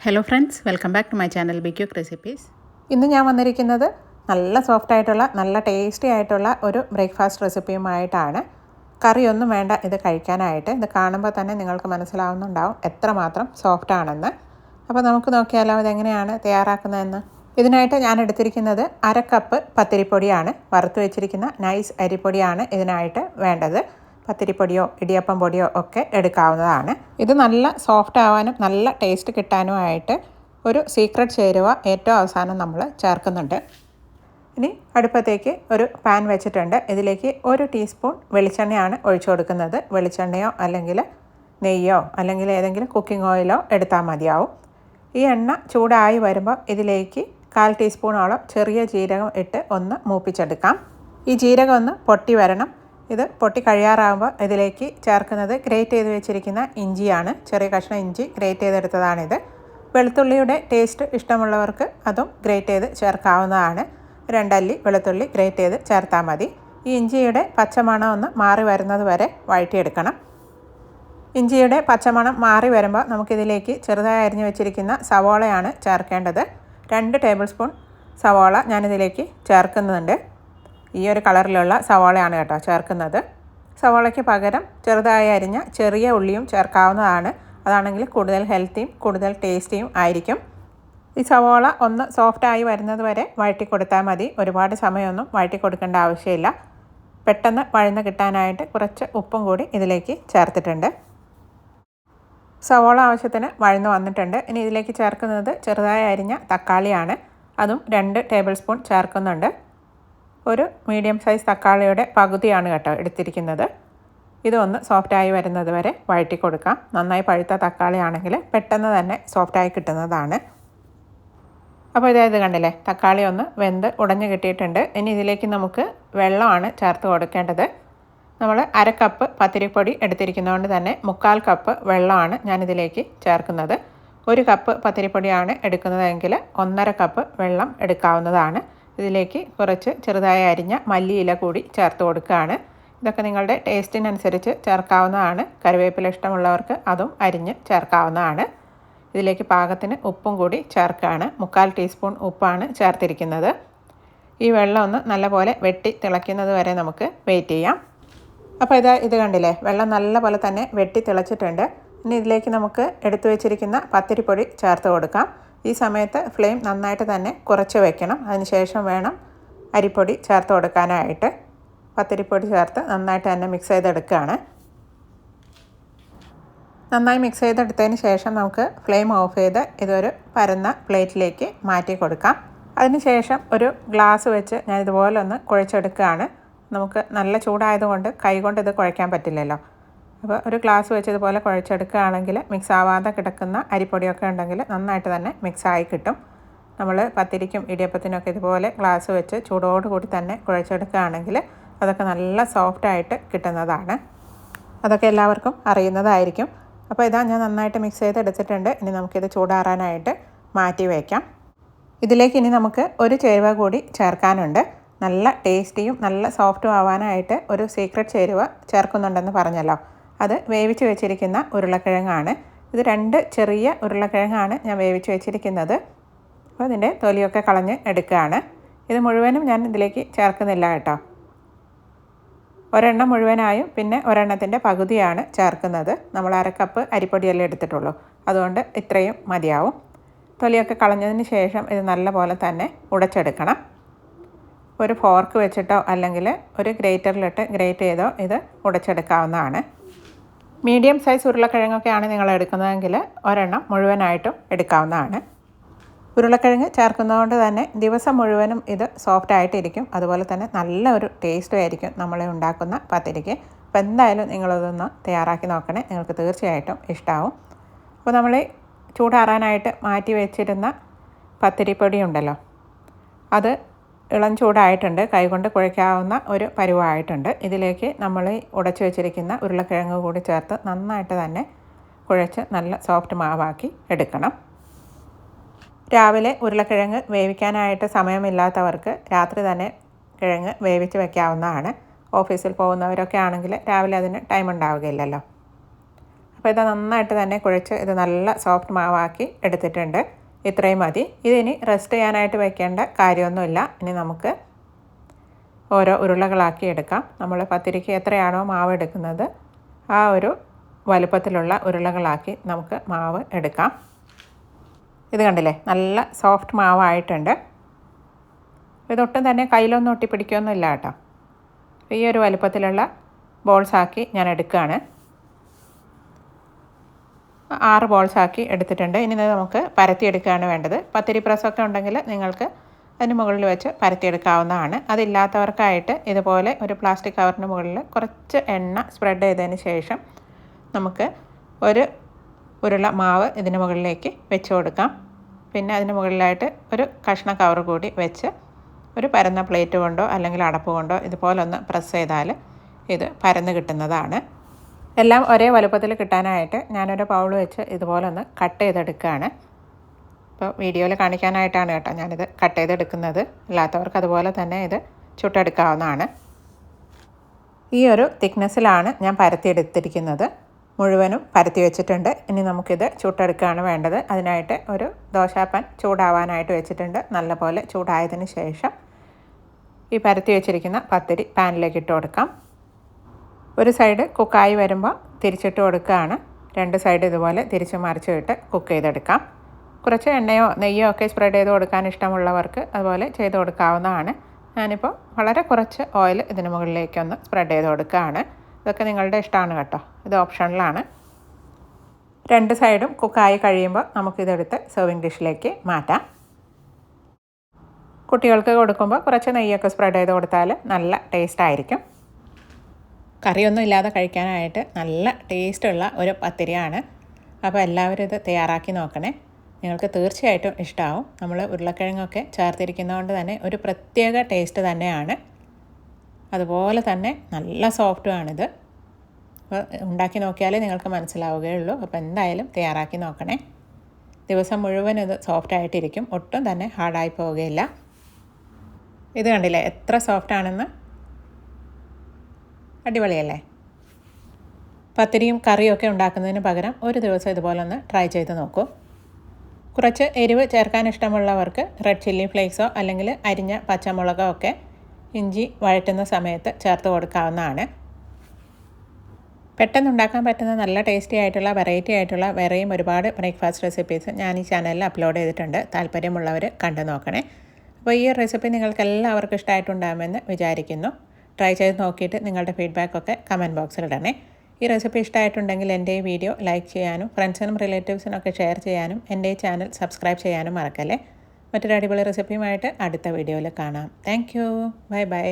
Hello friends welcome back to my channel be quick recipes ഇന്ന് ഞാൻ വന്നിരിക്കുന്നത് നല്ല സോഫ്റ്റ് ആയിട്ടുള്ള നല്ല ടേസ്റ്റി ആയിട്ടുള്ള ഒരു ബ്രേക്ക്ഫാസ്റ്റ് റെസിപ്പിയുമായിട്ടാണ് കറിയൊന്നും വേണ്ട ഇത് കഴിക്കാനായിട്ട്. ഇത് കാണുമ്പോൾ തന്നെ നിങ്ങൾക്ക് മനസ്സിലാവുന്നുണ്ടാവും എത്രമാത്രം സോഫ്റ്റ് ആണെന്ന്. അപ്പോൾ നമുക്ക് നോക്കിയാലോ ഇതെങ്ങനെയാണ് തയ്യാറാക്കുന്നതെന്ന്. ഇതിനായിട്ട് ഞാൻ എടുത്തിരിക്കുന്നത് അര കപ്പ് പത്തിരിപ്പൊടിയാണ്. വറുത്ത് വെച്ചിരിക്കുന്ന നൈസ് അരിപ്പൊടിയാണ് ഇതിനായിട്ട് വേണ്ടത്. പത്തിരിപ്പൊടിയോ ഇടിയപ്പം പൊടിയോ ഒക്കെ എടുക്കാവുന്നതാണ്. ഇത് നല്ല സോഫ്റ്റ് ആവാനും നല്ല ടേസ്റ്റ് കിട്ടാനുമായിട്ട് ഒരു സീക്രട്ട് ചേരുവ ഏറ്റവും അവസാനം നമ്മൾ ചേർക്കുന്നുണ്ട്. ഇനി അടുപ്പത്തേക്ക് ഒരു പാൻ വെച്ചിട്ടുണ്ട്. ഇതിലേക്ക് ഒരു ടീസ്പൂൺ വെളിച്ചെണ്ണയാണ് ഒഴിച്ചു കൊടുക്കുന്നത്. വെളിച്ചെണ്ണയോ അല്ലെങ്കിൽ നെയ്യോ അല്ലെങ്കിൽ ഏതെങ്കിലും കുക്കിംഗ് ഓയിലോ എടുത്താൽ മതിയാവും. ഈ എണ്ണ ചൂടായി വരുമ്പോൾ ഇതിലേക്ക് കാൽ ടീസ്പൂണോളം ചെറിയ ജീരകം ഇട്ട് ഒന്ന് മൂപ്പിച്ചെടുക്കാം. ഈ ജീരകം ഒന്ന് പൊട്ടി വരണം. ഇത് പൊട്ടി കഴിയാറാകുമ്പോൾ ഇതിലേക്ക് ചേർക്കുന്നത് ഗ്രേറ്റ് ചെയ്ത് വെച്ചിരിക്കുന്ന ഇഞ്ചിയാണ്. ചെറിയ കഷ്ണം ഇഞ്ചി ഗ്രേറ്റ് ചെയ്തെടുത്തതാണിത്. വെളുത്തുള്ളിയുടെ ടേസ്റ്റ് ഇഷ്ടമുള്ളവർക്ക് അതും ഗ്രേറ്റ് ചെയ്ത് ചേർക്കാവുന്നതാണ്. രണ്ടല്ലി വെളുത്തുള്ളി ഗ്രേറ്റ് ചെയ്ത് ചേർത്താൽ മതി. ഈ ഇഞ്ചിയുടെ പച്ചമണം ഒന്ന് മാറി വരുന്നത് വരെ വഴറ്റിയെടുക്കണം. ഇഞ്ചിയുടെ പച്ചമണം മാറി വരുമ്പോൾ നമുക്കിതിലേക്ക് ചെറുതായി അരിഞ്ഞു വെച്ചിരിക്കുന്ന സവോളയാണ് ചേർക്കേണ്ടത്. രണ്ട് ടേബിൾ സ്പൂൺ സവോള ഞാനിതിലേക്ക് ചേർക്കുന്നുണ്ട്. ഈ ഒരു കളറിലുള്ള സവാളയാണ് കേട്ടോ ചേർക്കുന്നത്. സവാളയ്ക്ക് പകരം ചെറുതായി അരിഞ്ഞ ചെറിയ ഉള്ളിയും ചേർക്കാവുന്നതാണ്. അതാണെങ്കിൽ കൂടുതൽ ഹെൽത്തിയും കൂടുതൽ ടേസ്റ്റിയും ആയിരിക്കും. ഈ സവാള ഒന്ന് സോഫ്റ്റായി വരുന്നത് വരെ വഴറ്റി കൊടുത്താൽ മതി. ഒരുപാട് സമയമൊന്നും വഴറ്റി കൊടുക്കേണ്ട ആവശ്യമില്ല. പെട്ടെന്ന് വഴന്ന് കിട്ടാനായിട്ട് കുറച്ച് ഉപ്പും കൂടി ഇതിലേക്ക് ചേർത്തിട്ടുണ്ട്. സവാള ആവശ്യത്തിന് വഴന്ന് വന്നിട്ടുണ്ട്. ഇനി ഇതിലേക്ക് ചേർക്കുന്നത് ചെറുതായി അരിഞ്ഞ തക്കാളിയാണ്. അതും രണ്ട് ടേബിൾ സ്പൂൺ ചേർക്കുന്നുണ്ട്. ഒരു മീഡിയം സൈസ് തക്കാളിയുടെ പകുതിയാണ് കേട്ടോ എടുത്തിരിക്കുന്നത്. ഇതൊന്ന് സോഫ്റ്റായി വരുന്നത് വരെ വഴറ്റി കൊടുക്കാം. നന്നായി പഴുത്ത തക്കാളി ആണെങ്കിൽ പെട്ടെന്ന് തന്നെ സോഫ്റ്റായി കിട്ടുന്നതാണ്. അപ്പോൾ ഇതായത് കണ്ടില്ലേ? തക്കാളി ഒന്ന് വെന്ത് ഉടഞ്ഞു കിട്ടിയിട്ടുണ്ട്. ഇനി ഇതിലേക്ക് നമുക്ക് വെള്ളമാണ് ചേർത്ത് കൊടുക്കേണ്ടത്. നമ്മൾ അര കപ്പ് പത്തിരിപ്പൊടി എടുത്തിരിക്കുന്നതുകൊണ്ട് തന്നെ മുക്കാൽ കപ്പ് വെള്ളമാണ് ഞാനിതിലേക്ക് ചേർക്കുന്നത്. ഒരു കപ്പ് പത്തിരിപ്പൊടിയാണ് എടുക്കുന്നതെങ്കിൽ ഒന്നര കപ്പ് വെള്ളം എടുക്കാവുന്നതാണ്. ഇതിലേക്ക് കുറച്ച് ചെറുതായി അരിഞ്ഞ മല്ലിയില കൂടി ചേർത്ത് കൊടുക്കുകയാണ്. ഇതൊക്കെ നിങ്ങളുടെ ടേസ്റ്റിനനുസരിച്ച് ചേർക്കാവുന്നതാണ്. കറിവേപ്പില ഇഷ്ടമുള്ളവർക്ക് അതും അരിഞ്ഞ് ചേർക്കാവുന്നതാണ്. ഇതിലേക്ക് പാകത്തിന് ഉപ്പും കൂടി ചേർക്കുകയാണ്. മുക്കാൽ ടീസ്പൂൺ ഉപ്പാണ് ചേർത്തിരിക്കുന്നത്. ഈ വെള്ളം ഒന്ന് നല്ലപോലെ വെട്ടി തിളയ്ക്കുന്നത് വരെ നമുക്ക് വെയിറ്റ് ചെയ്യാം. അപ്പോൾ ഇതാ ഇത് കണ്ടില്ലേ? വെള്ളം നല്ലപോലെ തന്നെ വെട്ടി തിളച്ചിട്ടുണ്ട്. ഇനി ഇതിലേക്ക് നമുക്ക് എടുത്തു വെച്ചിരിക്കുന്ന പത്തിരിപ്പൊടി ചേർത്ത് കൊടുക്കാം. ഈ സമയത്ത് ഫ്ലെയിം നന്നായിട്ട് തന്നെ കുറച്ച് വെക്കണം. അതിനുശേഷം വേണം അരിപ്പൊടി ചേർത്ത് കൊടുക്കാനായിട്ട്. പത്തിരിപ്പൊടി ചേർത്ത് നന്നായിട്ട് തന്നെ മിക്സ് ചെയ്തെടുക്കുകയാണ് നന്നായി മിക്സ് ചെയ്തെടുത്തതിന് ശേഷം നമുക്ക് ഫ്ലെയിം ഓഫ് ചെയ്ത് ഇതൊരു പരന്ന പ്ലേറ്റിലേക്ക് മാറ്റി കൊടുക്കാം. അതിനുശേഷം ഒരു ഗ്ലാസ് വെച്ച് ഞാൻ ഇതുപോലെ ഒന്ന് കുഴച്ചെടുക്കുകയാണ്. നമുക്ക് നല്ല ചൂടായതുകൊണ്ട് കൈകൊണ്ട് ഇത് കുഴയ്ക്കാൻ പറ്റില്ലല്ലോ. അപ്പോൾ ഒരു ഗ്ലാസ് വെച്ചതുപോലെ കുഴച്ചെടുക്കുകയാണെങ്കിൽ മിക്സ് ആവാതെ കിടക്കുന്ന അരിപ്പൊടിയൊക്കെ ഉണ്ടെങ്കിൽ നന്നായിട്ട് തന്നെ മിക്സ് ആയി കിട്ടും. നമ്മൾ പത്തിരിക്കും ഇടിയപ്പത്തിനൊക്കെ ഇതുപോലെ ഗ്ലാസ് വെച്ച് ചൂടോടുകൂടി തന്നെ കുഴച്ചെടുക്കുകയാണെങ്കിൽ അതൊക്കെ നല്ല സോഫ്റ്റായിട്ട് കിട്ടുന്നതാണ്. അതൊക്കെ എല്ലാവർക്കും അറിയുന്നതായിരിക്കും. അപ്പോൾ ഇതാ ഞാൻ നന്നായിട്ട് മിക്സ് ചെയ്ത് എടുത്തിട്ടുണ്ട്. ഇനി നമുക്കിത് ചൂടാറാനായിട്ട് മാറ്റി വയ്ക്കാം ഇതിലേക്ക് ഇനി നമുക്ക് ഒരു ചേരുവ കൂടി ചേർക്കാനുണ്ട്. നല്ല ടേസ്റ്റിയും നല്ല സോഫ്റ്റും ആവാനായിട്ട് ഒരു സീക്രട്ട് ചേരുവ ചേർക്കുന്നുണ്ടെന്ന് പറഞ്ഞല്ലോ. അത് വേവിച്ച് വെച്ചിരിക്കുന്ന ഉരുളക്കിഴങ്ങാണ്. ഇത് രണ്ട് ചെറിയ ഉരുളക്കിഴങ്ങാണ് ഞാൻ വേവിച്ച് വെച്ചിരിക്കുന്നത്. അപ്പോൾ അതിന്റെ തൊലിയൊക്കെ കളഞ്ഞ് എടുക്കുകയാണ്. ഇത് മുഴുവനും ഞാൻ ഇതിലേക്ക് ചേർക്കുന്നില്ല കേട്ടോ. ഒരെണ്ണം മുഴുവനായും പിന്നെ ഒരെണ്ണത്തിന്റെ പകുതിയാണ് ചേർക്കുന്നത്. നമ്മൾ അര കപ്പ് അരിപ്പൊടിയല്ലേ എടുത്തിട്ടുള്ളൂ. അതുകൊണ്ട് ഇത്രയും മതിയാവും. തൊലിയൊക്കെ കളഞ്ഞതിന് ശേഷം ഇത് നല്ലപോലെ തന്നെ ഉടച്ചെടുക്കണം. ഒരു ഫോർക്ക് വെച്ചിട്ടോ അല്ലെങ്കിൽ ഒരു ഗ്രേറ്ററിലിട്ട് ഗ്രേറ്റ് ചെയ്തോ ഇത് ഉടച്ചെടുക്കാവുന്നതാണ്. മീഡിയം സൈസ് ഉരുളക്കിഴങ്ങൊക്കെയാണ് നിങ്ങൾ എടുക്കുന്നതെങ്കിൽ ഒരെണ്ണം മുഴുവനായിട്ടും എടുക്കാവുന്നതാണ്. ഉരുളക്കിഴങ്ങ് ചേർക്കുന്നതുകൊണ്ട് തന്നെ ദിവസം മുഴുവനും ഇത് സോഫ്റ്റ് ആയിട്ടിരിക്കും. അതുപോലെ തന്നെ നല്ല ഒരു ടേസ്റ്റും ആയിരിക്കും നമ്മൾ ഉണ്ടാക്കുന്ന പത്തിരിക്ക്. അപ്പോൾ എന്തായാലും നിങ്ങളതൊന്ന് തയ്യാറാക്കി നോക്കണേ. നിങ്ങൾക്ക് തീർച്ചയായിട്ടും ഇഷ്ടമാവും അപ്പോൾ നമ്മൾ ചൂടാറാനായിട്ട് മാറ്റി വെച്ചിരുന്ന പത്തിരിപ്പൊടി ഉണ്ടല്ലോ. അത് ഇളം ചൂടായിട്ടുണ്ട്. കൈകൊണ്ട് കുഴയ്ക്കാവുന്ന ഒരു പരുവായിട്ടുണ്ട്. ഇതിലേക്ക് നമ്മൾ ഉടച്ചു വെച്ചിരിക്കുന്ന ഉരുളക്കിഴങ്ങ് കൂടി ചേർത്ത് നന്നായിട്ട് തന്നെ കുഴച്ച് നല്ല സോഫ്റ്റ് മാവാക്കി എടുക്കണം. രാവിലെ ഉരുളക്കിഴങ്ങ് വേവിക്കാനായിട്ട് സമയമില്ലാത്തവർക്ക് രാത്രി തന്നെ കിഴങ്ങ് വേവിച്ച് വെക്കാവുന്നതാണ്. ഓഫീസിൽ പോകുന്നവരൊക്കെ ആണെങ്കിൽ രാവിലെ അതിന് ടൈം ഉണ്ടാവുകയില്ലല്ലോ. അപ്പോൾ ഇത് നന്നായിട്ട് തന്നെ കുഴച്ച് ഇത് നല്ല സോഫ്റ്റ് മാവാക്കി എടുത്തിട്ടുണ്ട്. ഇത്രയും മതി. ഇതിനി റെസ്റ്റ് ചെയ്യാനായിട്ട് വെക്കേണ്ട കാര്യമൊന്നുമില്ല. ഇനി നമുക്ക് ഓരോ ഉരുളകളാക്കി എടുക്കാം. നമ്മൾ പത്തിരിക്ക് എത്രയാണോ മാവ് എടുക്കുന്നത് ആ ഒരു വലുപ്പത്തിലുള്ള ഉരുളകളാക്കി നമുക്ക് മാവ് എടുക്കാം. ഇത് കണ്ടില്ലേ? നല്ല സോഫ്റ്റ് മാവായിട്ടുണ്ട്. ഇതൊട്ടും തന്നെ കയ്യിലൊന്നും ഒട്ടിപ്പിടിക്കുകയൊന്നുമില്ല കേട്ടോ. ഈ ഒരു വലുപ്പത്തിലുള്ള ബോൾസാക്കി ഞാൻ എടുക്കുകയാണ്. ആറ് ബോൾസാക്കി എടുത്തിട്ടുണ്ട്. ഇനി നമുക്ക് പരത്തിയെടുക്കുകയാണ് വേണ്ടത്. പത്തിരി പ്രസ്സൊക്കെ ഉണ്ടെങ്കിൽ നിങ്ങൾക്ക് അതിന് മുകളിൽ വെച്ച് പരത്തിയെടുക്കാവുന്നതാണ്. അതില്ലാത്തവർക്കായിട്ട് ഇതുപോലെ ഒരു പ്ലാസ്റ്റിക് കവറിന് മുകളിൽ കുറച്ച് എണ്ണ സ്പ്രെഡ് ചെയ്തതിന് ശേഷം നമുക്ക് ഒരു ഉരുള മാവ് ഇതിന് മുകളിലേക്ക് വെച്ച് കൊടുക്കാം. പിന്നെ അതിന് മുകളിലായിട്ട് ഒരു കഷ്ണ കവർ കൂടി വെച്ച് ഒരു പരന്ന പ്ലേറ്റ് കൊണ്ടോ അല്ലെങ്കിൽ അടപ്പ് കൊണ്ടോ ഇതുപോലെ ഒന്ന് പ്രസ് ചെയ്താൽ ഇത് പരന്ന് കിട്ടുന്നതാണ്. എല്ലാം ഒരേ വലുപ്പത്തിൽ കിട്ടാനായിട്ട് ഞാനൊരു പൗൾ വെച്ച് ഇതുപോലെ ഒന്ന് കട്ട് ചെയ്തെടുക്കുകയാണ്. ഇപ്പോൾ വീഡിയോയിൽ കാണിക്കാനായിട്ടാണ് കേട്ടോ ഞാനിത് കട്ട് ചെയ്തെടുക്കുന്നത്. അല്ലാത്തവർക്ക് അതുപോലെ തന്നെ ഇത് ചുട്ടെടുക്കാവുന്നതാണ്. ഈ ഒരു തിക്നെസ്സിലാണ് ഞാൻ പരത്തിയെടുത്തിരിക്കുന്നത്. മുഴുവനും പരത്തി വെച്ചിട്ടുണ്ട്. ഇനി നമുക്കിത് ചുട്ടെടുക്കുകയാണ് വേണ്ടത്. അതിനായിട്ട് ഒരു ദോശാപ്പാൻ ചൂടാവാനായിട്ട് വെച്ചിട്ടുണ്ട്. നല്ലപോലെ ചൂടായതിന് ശേഷം ഈ പരത്തി വെച്ചിരിക്കുന്ന പത്തിരി പാനിലേക്ക് ഇട്ട് കൊടുക്കാം. ഒരു സൈഡ് കുക്കായി വരുമ്പോൾ തിരിച്ചിട്ട് കൊടുക്കുകയാണ് രണ്ട് സൈഡ് ഇതുപോലെ തിരിച്ച് മറിച്ച് ഇട്ട് കുക്ക് ചെയ്തെടുക്കാം. കുറച്ച് എണ്ണയോ നെയ്യോ ഒക്കെ സ്പ്രെഡ് ചെയ്ത് കൊടുക്കാൻ ഇഷ്ടമുള്ളവർക്ക് അതുപോലെ ചെയ്ത് കൊടുക്കാവുന്നതാണ്. ഞാനിപ്പോൾ വളരെ കുറച്ച് ഓയിൽ ഇതിന് മുകളിലേക്കൊന്ന് സ്പ്രെഡ് ചെയ്ത് കൊടുക്കുകയാണ് ഇതൊക്കെ നിങ്ങളുടെ ഇഷ്ടമാണ് കേട്ടോ. ഇത് ഓപ്ഷണലാണ് രണ്ട് സൈഡും കുക്കായി കഴിയുമ്പോൾ നമുക്കിതെടുത്ത് സെർവിങ് ഡിഷിലേക്ക് മാറ്റാം. കുട്ടികൾക്ക് കൊടുക്കുമ്പോൾ കുറച്ച് നെയ്യൊക്കെ സ്പ്രെഡ് ചെയ്ത് കൊടുത്താൽ നല്ല ടേസ്റ്റ് ആയിരിക്കും. കറിയൊന്നും ഇല്ലാതെ കഴിക്കാനായിട്ട് നല്ല ടേസ്റ്റുള്ള ഒരു പത്തിരിയാണ്. അപ്പോൾ എല്ലാവരും ഇത് തയ്യാറാക്കി നോക്കണേ. നിങ്ങൾക്ക് തീർച്ചയായിട്ടും ഇഷ്ടമാവും നമ്മൾ ഉരുളക്കിഴങ്ങൊക്കെ ചേർത്തിരിക്കുന്നതുകൊണ്ട് തന്നെ ഒരു പ്രത്യേക ടേസ്റ്റ് തന്നെയാണ്. അതുപോലെ തന്നെ നല്ല സോഫ്റ്റുമാണിത് അപ്പോൾ ഉണ്ടാക്കി നോക്കിയാലേ നിങ്ങൾക്ക് മനസ്സിലാവുകയുള്ളൂ അപ്പോൾ എന്തായാലും തയ്യാറാക്കി നോക്കണേ. ദിവസം മുഴുവൻ ഇത് സോഫ്റ്റ് ആയിട്ടിരിക്കും ഒട്ടും തന്നെ ഹാർഡായി പോവുകയില്ല. ഇത് കണ്ടില്ലേ? എത്ര സോഫ്റ്റ് ആണെന്ന് അടിപൊളിയല്ലേ? പത്തിരിയും കറിയും ഒക്കെ ഉണ്ടാക്കുന്നതിന് പകരം ഒരു ദിവസം ഇതുപോലെ ഒന്ന് ട്രൈ ചെയ്ത് നോക്കൂ. കുറച്ച് എരിവ് ചേർക്കാൻ ഇഷ്ടമുള്ളവർക്ക് റെഡ് ചില്ലി ഫ്ലേക്സോ അല്ലെങ്കിൽ അരിഞ്ഞ പച്ചമുളകോ ഒക്കെ ഇഞ്ചി വഴറ്റുന്ന സമയത്ത് ചേർത്ത് കൊടുക്കാവുന്നതാണ്. പെട്ടെന്ന് ഉണ്ടാക്കാൻ പറ്റുന്ന നല്ല ടേസ്റ്റി ആയിട്ടുള്ള വെറൈറ്റി ആയിട്ടുള്ള വേറെയും ഒരുപാട് ബ്രേക്ക്ഫാസ്റ്റ് റെസിപ്പീസ് ഞാൻ ഈ ചാനലിൽ അപ്ലോഡ് ചെയ്തിട്ടുണ്ട്. താല്പര്യമുള്ളവർ കണ്ടു നോക്കണേ. അപ്പോൾ ഈ റെസിപ്പി നിങ്ങൾക്ക് എല്ലാവർക്കും ഇഷ്ടമായിട്ടുണ്ടാകുമെന്ന് വിചാരിക്കുന്നു. ട്രൈ ചെയ്ത് നോക്കിയിട്ട് നിങ്ങളുടെ ഫീഡ്ബാക്കൊക്കെ കമന്റ് ബോക്സിൽ ഇടണേ. ഈ റെസിപ്പി ഇഷ്ടമായിട്ടുണ്ടെങ്കിൽ എന്റെ ഈ വീഡിയോ ലൈക്ക് ചെയ്യാനും ഫ്രണ്ട്സിനും റിലേറ്റീവ്സിനൊക്കെ ഷെയർ ചെയ്യാനും എന്റെ ഈ ചാനൽ സബ്സ്ക്രൈബ് ചെയ്യാനും മറക്കല്ലേ. മറ്റൊരു അടിപൊളി റെസിപ്പിയുമായിട്ട് അടുത്ത വീഡിയോയിൽ കാണാം. Thank you bye bye